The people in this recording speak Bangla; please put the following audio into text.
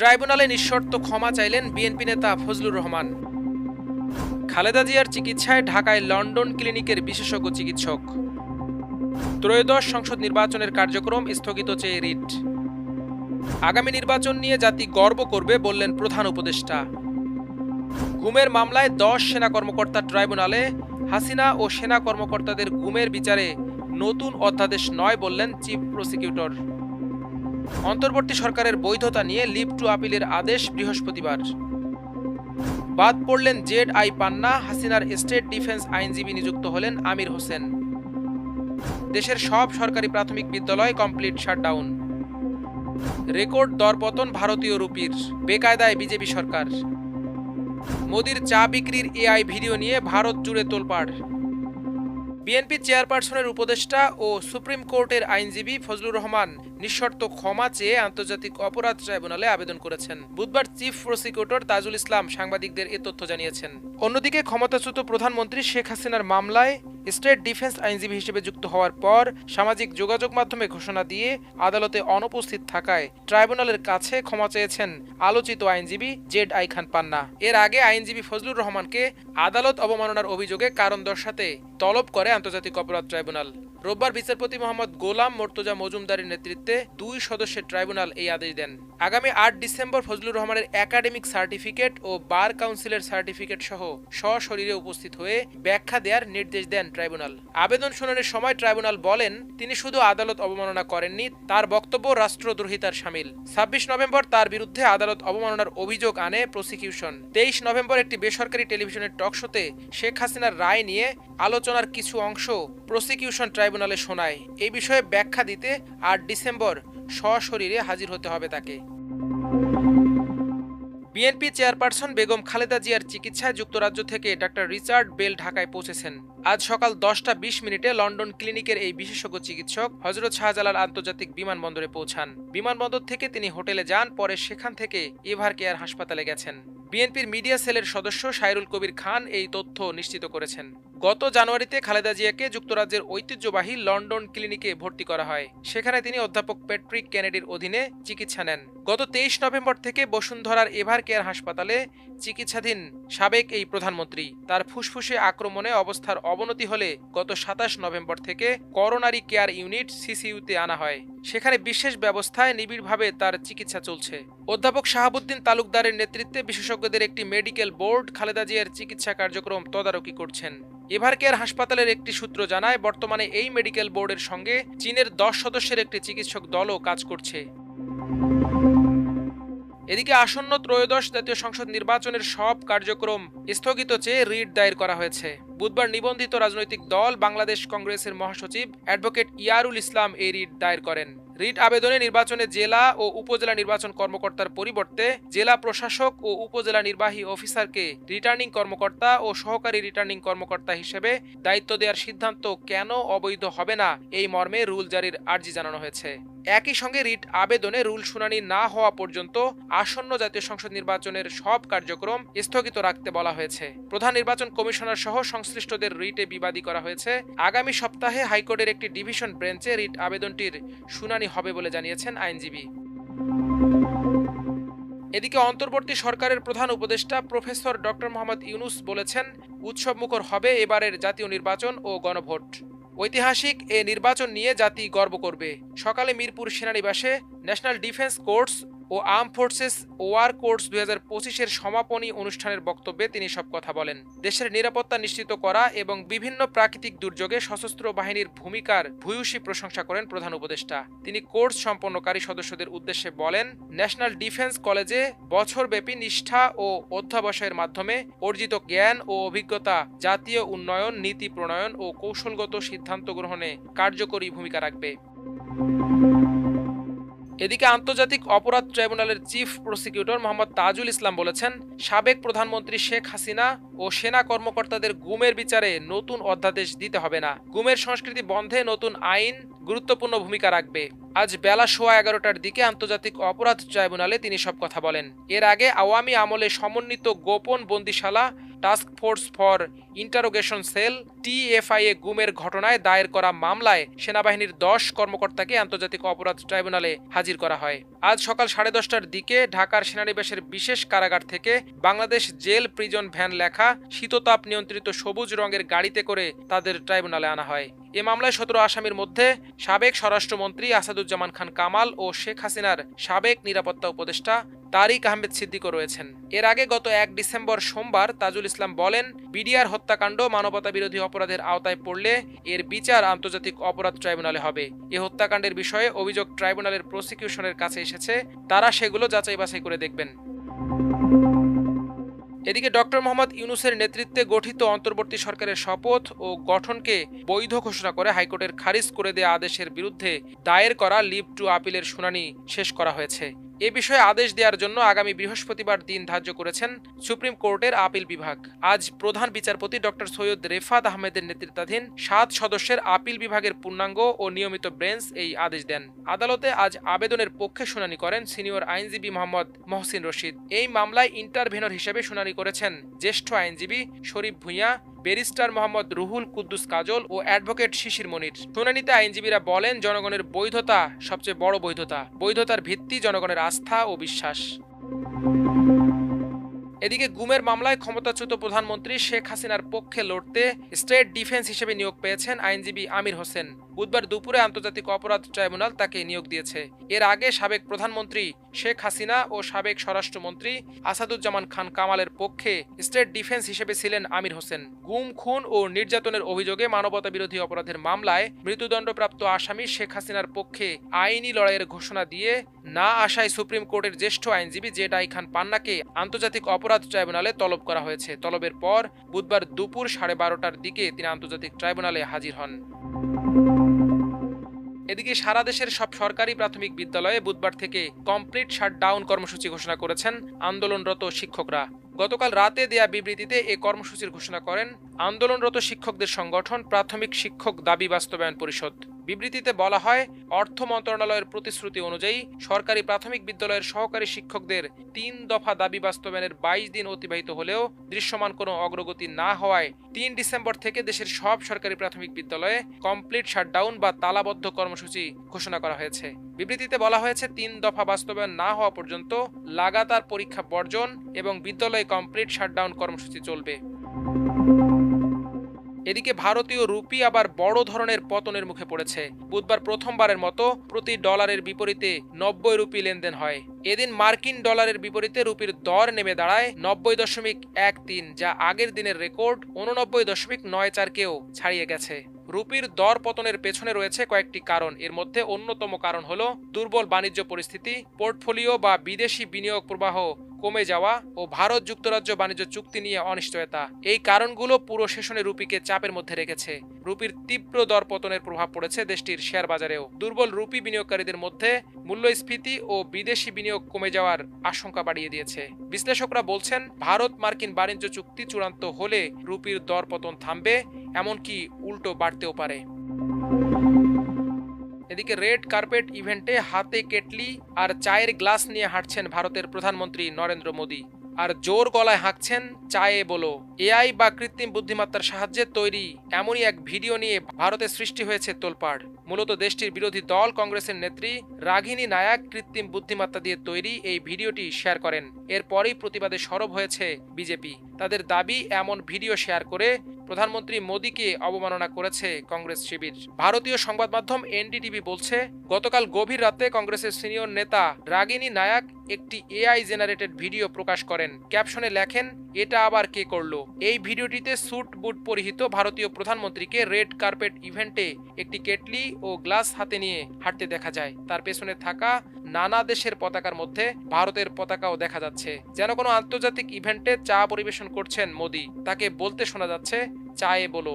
ট্রাইব্যুনালে নিঃশর্ত ক্ষমা চাইলেন বিএনপি নেতা ফজলুর রহমান। খালেদা জিয়ার চিকিৎসায় ঢাকায় লন্ডন ক্লিনিকের বিশেষজ্ঞ চিকিৎসক। ত্রয়োদশ সংসদ নির্বাচনের কার্যক্রম স্থগিত চেয়ে রিট। আগামী নির্বাচন নিয়ে জাতি গর্ব করবে বললেন প্রধান উপদেষ্টা। গুমের মামলায় দশ সেনা কর্মকর্তা ট্রাইব্যুনালে, হাসিনা ও সেনা কর্মকর্তাদের গুমের বিচারে নতুন অধ্যাদেশ নয় বললেন চিফ প্রসিকিউটর। অন্তর্বর্তী সরকারের বৈধতা নিয়ে লিভ টু আপিলের আদেশ বৃহস্পতিবার। বাদ পড়লেন জেড আই পান্না, হাসিনার স্টেট ডিফেন্স আইনজীবী নিযুক্ত হলেন আমির হোসেন। দেশের সব সরকারি প্রাথমিক বিদ্যালয় কমপ্লিট শাটডাউন। রেকর্ড দরপতন ভারতীয় রুপির, বেকায়দায় বিজেপি সরকার। মোদির চা বিক্রির এআই ভিডিও নিয়ে ভারত জুড়ে তোলপাড়। বিএনপি চেয়ারপারসনের উপদেষ্টা ও সুপ্রিম কোর্টের আইনজীবী ফজলুর রহমান নিঃশর্ত ক্ষমা চেয়ে আন্তর্জাতিক অপরাধ ট্রাইব্যুনালে আবেদন করেছেন। বুধবার চিফ প্রসিকিউটর তাজুল ইসলাম সাংবাদিকদের এ তথ্য জানিয়েছেন। অন্যদিকে ক্ষমতাচ্যুত প্রধানমন্ত্রী শেখ হাসিনার মামলায় স্টেট ডিফেন্স আইনজীবী হিসেবে যুক্ত হওয়ার পর সামাজিক যোগাযোগ মাধ্যমে ঘোষণা দিয়ে আদালতে অনুপস্থিত থাকায় ট্রাইব্যুনালের কাছে ক্ষমা চেয়েছেন আলোচিত আইনজীবী জেড আই খান পান্না। এর আগে আইনজীবী ফজলুর রহমানকে আদালত অবমাননার অভিযোগে কারণ দর্শাতে তলব করে আন্তর্জাতিক অপরাধ ট্রাইব্যুনাল। রোববার বিচারপতি মোহাম্মদ গোলাম মোর্তজা মজুমদারের নেতৃত্বে দুই সদস্যের ট্রাইব্যুনাল এই আদেশ দেন। আগামী আট ডিসেম্বর ফজলুর রহমানের একাডেমিক সার্টিফিকেট ও বার কাউন্সিলের সার্টিফিকেট সহ সশরীরে উপস্থিত হয়ে ব্যাখ্যা দেওয়ার নির্দেশ দেন ট্রাইব্যুনাল। আবেদন শুনানির সময় ট্রাইব্যুনাল বলেন, তিনি শুধু আদালত অবমাননা করেননি, তার বক্তব্য রাষ্ট্রদ্রোহিতার সামিল। ছাব্বিশ নভেম্বর তার বিরুদ্ধে আদালত অবমাননার অভিযোগ আনে প্রসিকিউশন। তেইশ নভেম্বর একটি বেসরকারি টেলিভিশনের টকশোতে শেখ হাসিনার রায় নিয়ে আলোচনার কিছু অংশ প্রসিকিউশন ট্রাইব্যুনালে শোনায় এই বিষয়ে ব্যাখ্যা দিতে আট ডিসেম্বর সশরীরে হাজির হতে হবে তাকে। বিএনপি চেয়ারপারসন বেগম খালেদা জিয়ার চিকিৎসায় যুক্তরাজ্য থেকে ডাক্তার রিচার্ড বেল ঢাকায় পৌঁছেছেন। আজ সকাল দশটা বিশ মিনিটে লন্ডন ক্লিনিকের এই বিশেষজ্ঞ চিকিৎসক হজরত শাহজালাল আন্তর্জাতিক বিমানবন্দরে পৌঁছান। বিমানবন্দর থেকে তিনি হোটেলে যান, পরে সেখান থেকে এভার কেয়ার হাসপাতালে গেছেন। বিএনপির মিডিয়া সেলের সদস্য সাইরুল কবির খান এই তথ্য নিশ্চিত করেছেন। গত জানুয়ারিতে খালেদা জিয়াকে যুক্তরাজ্যের ঐতিহ্যবাহী লন্ডন ক্লিনিকে ভর্তি করা হয়। সেখানে তিনি অধ্যাপক প্যাট্রিক কেনেডির অধীনে চিকিৎসা নেন। গত তেইশ নভেম্বর থেকে বসুন্ধরার এভার কেয়ার হাসপাতালে চিকিৎসাধীন সাবেক এই প্রধানমন্ত্রী। তার ফুসফুসে আক্রমণে অবস্থার অবনতি হলে গত সাতাশ নভেম্বর থেকে করোনারি কেয়ার ইউনিট সিসিইউতে আনা হয়। সেখানে বিশেষ ব্যবস্থায় নিবিড়ভাবে তার চিকিৎসা চলছে। অধ্যাপক শাহাবুদ্দিন তালুকদারের নেতৃত্বে বিশেষজ্ঞদের একটি মেডিকেল বোর্ড খালেদা জিয়ার চিকিৎসা কার্যক্রম তদারকি করছেন। এভার কেয়ার হাসপাতালের একটি সূত্র জানায়, বর্তমানে এই মেডিকেল বোর্ডের সঙ্গে চীনের দশ সদস্যের একটি চিকিৎসক দলও কাজ করছে। এদিকে আসন্ন ত্রয়োদশ জাতীয় সংসদ নির্বাচনের সব কার্যক্রম স্থগিত চেয়ে রিট দায়ের করা হয়েছে। বুধবার নিবন্ধিত রাজনৈতিক দল বাংলাদেশ কংগ্রেসের মহাসচিব অ্যাডভোকেট ইয়ারুল ইসলাম এই রিট দায়ের করেন। রিট আবেদনে নির্বাচনে জেলা ও উপজেলা নির্বাচন কর্মকর্তার পরিবর্তে জেলা প্রশাসক ও উপজেলা নির্বাহী অফিসারকে রিটার্নিং কর্মকর্তা ও সহকারী রিটার্নিং কর্মকর্তা হিসেবে দায়িত্ব দেওয়ার সিদ্ধান্ত কেন অবৈধ হবে না? এই মর্মে রুল জারির আর্জি জানানো হয়েছে। একই সঙ্গে রিট আবেদনে রুল শুনানি না হওয়া পর্যন্ত আসন্ন জাতীয় সংসদ নির্বাচনের সব কার্যক্রম স্থগিত রাখতে বলা হয়েছে। প্রধান নির্বাচন কমিশনার সহ সংশ্লিষ্টদের রিটে বিবাদী করা হয়েছে। আগামী সপ্তাহে হাইকোর্টের একটি ডিভিশন বেঞ্চে রিট আবেদনটির শুনানি হবে বলে জানিয়েছেন আইনজীবী। এদিকে অন্তর্বর্তী সরকারের প্রধান উপদেষ্টা প্রফেসর ডক্টর মোহাম্মদ ইউনুস বলেছেন উৎসবমুখর হবে এবারের জাতীয় নির্বাচন ও গণভোট। ঐতিহাসিক এ নির্বাচন নিয়ে জাতি গর্ব করবে। সকালে মিরপুর সেনানিবাসে ন্যাশনাল ডিফেন্স কোর্টস ও আর্ম ফোর্সেস ওয়ার কোর্স দুই হাজার পঁচিশের সমাপনী অনুষ্ঠানের বক্তব্যে তিনি সব কথা বলেন। দেশের নিরাপত্তা নিশ্চিত করা এবং বিভিন্ন প্রাকৃতিক দুর্যোগে সশস্ত্র বাহিনীর ভূমিকার ভূয়সী প্রশংসা করেন প্রধান উপদেষ্টা। তিনি কোর্স সম্পন্নকারী সদস্যদের উদ্দেশ্যে বলেন, ন্যাশনাল ডিফেন্স কলেজে বছরব্যাপী নিষ্ঠা ও অধ্যাবসায়ের মাধ্যমে অর্জিত জ্ঞান ও অভিজ্ঞতা, জাতীয় উন্নয়ন, নীতি প্রণয়ন ও কৌশলগত সিদ্ধান্ত গ্রহণে কার্যকরী ভূমিকা রাখবে। এদিকে আন্তর্জাতিক অপরাধ ট্রাইব্যুনালের চিফ প্রসিকিউটর মোহাম্মদ তাজুল ইসলাম বলেছেন, সাবেক প্রধানমন্ত্রী শেখ হাসিনা ও সেনা কর্মকর্তাদের গুমের বিচারে নতুন অধ্যাদেশ দিতে হবে না। গুমের সংস্কৃতি বন্ধে নতুন আইন গুরুত্বপূর্ণ ভূমিকা রাখবে। আজ বেলা সোয়া এগারোটার দিকে আন্তর্জাতিক অপরাধ ট্রাইব্যুনালে তিনি সব কথা বলেন। এর আগে আওয়ামী আমলে সমন্বিত গোপন বন্দিশালা task force for interrogation cell TFIA গুমের ঘটনায় দায়ের করা মামলায় সেনাবাহিনীর দশ কর্মকর্তাকে আন্তর্জাতিক অপরাধ ট্রাইব্যুনালে হাজির করা হয়। আজ সকাল সাড়ে দশটার দিকে ঢাকার সেনানিবাসের বিশেষ কারাগার থেকে বাংলাদেশ জেল প্রিজন ভ্যান লেখা শীততাপ নিয়ন্ত্রিত সবুজ রঙের গাড়িতে করে তাদের ট্রাইব্যুনালে আনা হয়। এ মামলায় সতেরো আসামির মধ্যে সাবেক স্বরাষ্ট্রমন্ত্রী আসাদুজ্জামান খান কামাল ও শেখ হাসিনার সাবেক নিরাপত্তা উপদেষ্টা তারিক আহমেদ সিদ্দিকও রয়েছেন। এর আগে গত এক ডিসেম্বর সোমবার তাজুল ইসলাম বলেন, বিডিআর হত্যাকাণ্ড মানবতা বিরোধী অপরাধের আওতায় পড়লে এর বিচার আন্তর্জাতিক অপরাধ ট্রাইব্যুনালে হবে। এ হত্যাকাণ্ডের বিষয়ে অভিযোগ ট্রাইব্যুনালের প্রসিকিউশনের কাছে এসেছে, তারা সেগুলো যাচাই বাছাই করে দেখবেন। এদিকে ডক্টর মোহাম্মদ ইউনুসের নেতৃত্বে গঠিত অন্তর্বর্তী সরকারের শপথ ও গঠনকে বৈধ ঘোষণা করে হাইকোর্টের খারিজ করে দেয়া আদেশের বিরুদ্ধে দায়ের করা লিভ টু আপিলের শুনানি শেষ করা হয়েছে। এ বিষয়ে আদেশ দেওয়ার জন্য আগামী বৃহস্পতিবার দিন ধার্য করেছেন সুপ্রিম কোর্টের আপিল বিভাগ। আজ প্রধান বিচারপতি ডক্টর সৈয়দ রেফাত আহমেদের নেতৃত্বাধীন সাত সদস্যের আপিল বিভাগের পূর্ণাঙ্গ ও নিয়মিত বেঞ্চ এই আদেশ দেন। আদালতে আজ আবেদনের পক্ষে শুনানি করেন সিনিয়র আইনজীবী মোহাম্মদ মহসিন রশিদ। এই মামলায় ইন্টারভেনর হিসেবে শুনানি করেছেন জ্যেষ্ঠ আইনজীবী শরীফ ভূঁইয়া ব্যারিস্টার মোহাম্মদ রুহুল কুদ্দুস কাজল ও অ্যাডভোকেট শিশির মনির। শুনানিতে আইনজীবীরা বলেন, জনগণের বৈধতা সবচেয়ে বড় বৈধতা। বৈধতার ভিত্তি জনগণের আস্থা ও বিশ্বাস। এদিকে গুমের মামলায় ক্ষমতাচ্যুত প্রধানমন্ত্রী শেখ হাসিনার পক্ষে লড়তে স্টেট ডিফেন্স হিসেবে নিয়োগ পেয়েছেন আইনজীবী আমির হোসেন। বুধবার দুপুরে আন্তর্জাতিক অপরাধ ট্রাইব্যুনাল তাকে নিয়োগ দিয়েছে। এর আগে সাবেক প্রধানমন্ত্রী শেখ হাসিনা ও সাবেক স্বরাষ্ট্রমন্ত্রী আসাদুজ্জামান খান কামালের পক্ষে স্টেট ডিফেন্স হিসেবে ছিলেন আমির হোসেন। গুম, খুন ও নির্যাতনের অভিযোগে মানবতা বিরোধী অপরাধের মামলায় মৃত্যুদণ্ডপ্রাপ্ত আসামি শেখ হাসিনার পক্ষে আইনি লড়াইয়ের ঘোষণা দিয়ে না আসায় সুপ্রিম কোর্টের জ্যেষ্ঠ আইনজীবী জেড আই খান পান্নাকে আন্তর্জাতিক অপরাধ ট্রাইব্যুনালে তলব করা হয়েছে। তলবের পর বুধবার দুপুর সাড়ে বারোটার দিকে তিনি আন্তর্জাতিক ট্রাইব্যুনালে হাজির হন। এদিকে সারা দেশের সব সরকারি প্রাথমিক বিদ্যালয়ে বুধবার থেকে কমপ্লিট শাটডাউন কর্মসূচি ঘোষণা করেছেন আন্দোলনরত শিক্ষকরা। গতকাল রাতে দেয়া বিবৃতিতে এ কর্মসূচির ঘোষণা করেন আন্দোলনরত শিক্ষকদের সংগঠন প্রাথমিক শিক্ষক দাবি বাস্তবায়ন পরিষদ। বিবৃতিতে বলা হয়, অর্থ মন্ত্রণালয়ের প্রতিশ্রুতি অনুযায়ী সরকারি প্রাথমিক বিদ্যালয়ের সহকারী শিক্ষকদের তিন দফা দাবি বাস্তবায়নের বাইশ দিন অতিবাহিত হলেও দৃশ্যমান কোনো অগ্রগতি না হওয়ায় তিন ডিসেম্বর থেকে দেশের সব সরকারি প্রাথমিক বিদ্যালয়ে কমপ্লিট শাটডাউন বা তালাবদ্ধ কর্মসূচি ঘোষণা করা হয়েছে। বিবৃতিতে বলা হয়েছে, তিন দফা বাস্তবায়ন না হওয়া পর্যন্ত লাগাতার পরীক্ষা বর্জন এবং বিদ্যালয়ে কমপ্লিট শাটডাউন কর্মসূচি চলবে। এদিকে ভারতীয় রুপি আবার বড় ধরনের পতনের মুখে পড়েছে। বুধবার প্রথমবারের মতো প্রতি ডলারের বিপরীতে নব্বই রুপি লেনদেন হয়। এদিন মার্কিন ডলারের বিপরীতে রুপির দর নেমে দাঁড়ায় নব্বই দশমিক এক তিন, যা আগের দিনের রেকর্ড উননব্বই দশমিক নয় চারকেও ছাড়িয়ে গেছে। রুপির দর পতনের পেছনে রয়েছে কয়েকটি কারণ। এর মধ্যে অন্যতম কারণ হল দুর্বল বাণিজ্য পরিস্থিতি, পোর্টফোলিও বা বিদেশি বিনিয়োগ প্রবাহ কমে যাওয়া ও ভারত যুক্তরাজ্য বাণিজ্য চুক্তি নিয়ে অনিশ্চয়তা। এই কারণগুলো পুরো সেশনে রুপিকে চাপের মধ্যে রেখেছে। রুপির তীব্র দর পতনের প্রভাব পড়েছে দেশটির শেয়ার বাজারেও। দুর্বল রুপি বিনিয়োগকারীদের মধ্যে মূল্যস্ফীতি ও বিদেশি বিনিয়োগ কমে যাওয়ার আশঙ্কা বাড়িয়ে দিয়েছে। বিশ্লেষকরা বলছেন, ভারত মার্কিন বাণিজ্য চুক্তি চূড়ান্ত হলে রুপির দর পতন থামবে, এমনকি উল্টো বাড়তেও পারে। এদিকে রেড কার্পেট ইভেন্টে হাতে কেটলি আর চায়ের গ্লাস নিয়ে হাঁটছেন ভারতের প্রধানমন্ত্রী নরেন্দ্র মোদী। আর জোর গলায় হাঁকছেন চায়ে বলো। এআই বা কৃত্রিম বুদ্ধিমত্তার সাহায্যে তৈরি এমনই এক ভিডিও নিয়ে ভারতে সৃষ্টি হয়েছে তোলপাড়। মূলত দেশটির বিরোধী দল কংগ্রেসের নেত্রী রাঘিনী নায়াক কৃত্রিম বুদ্ধিমত্তা দিয়ে তৈরি এই ভিডিওটি শেয়ার করেন। এরপরই প্রতিবাদে সরব হয়েছে বিজেপি। তাদের দাবি, এমন ভিডিও শেয়ার করে প্রধানমন্ত্রী মোদীকে অবমাননা করেছে কংগ্রেস শিবির। ভারতীয় সংবাদ মাধ্যম এনডিটিভি বলছে, গতকাল গভীর রাতে কংগ্রেসের সিনিয়র নেতা রাগিনী নায়াক একটি এআই জেনারেটেড ভিডিও প্রকাশ করেন। ক্যাপশনে লেখেন, এটা আবার কে করল? এই ভিডিওটিতে স্যুট বুট পরিহিত ভারতীয় প্রধানমন্ত্রীকে রেড কার্পেট ইভেন্টে একটি কেটলি ও গ্লাস হাতে নিয়ে হাঁটতে দেখা যায়। তার পেছনে থাকা নানা দেশের পতাকার মধ্যে ভারতের পতাকাও দেখা যাচ্ছে। যেন কোনো আন্তর্জাতিক ইভেন্টে চা পরিবেশন করছেন মোদি। তাকে বলতে শোনা যাচ্ছে, চায়ে বলো।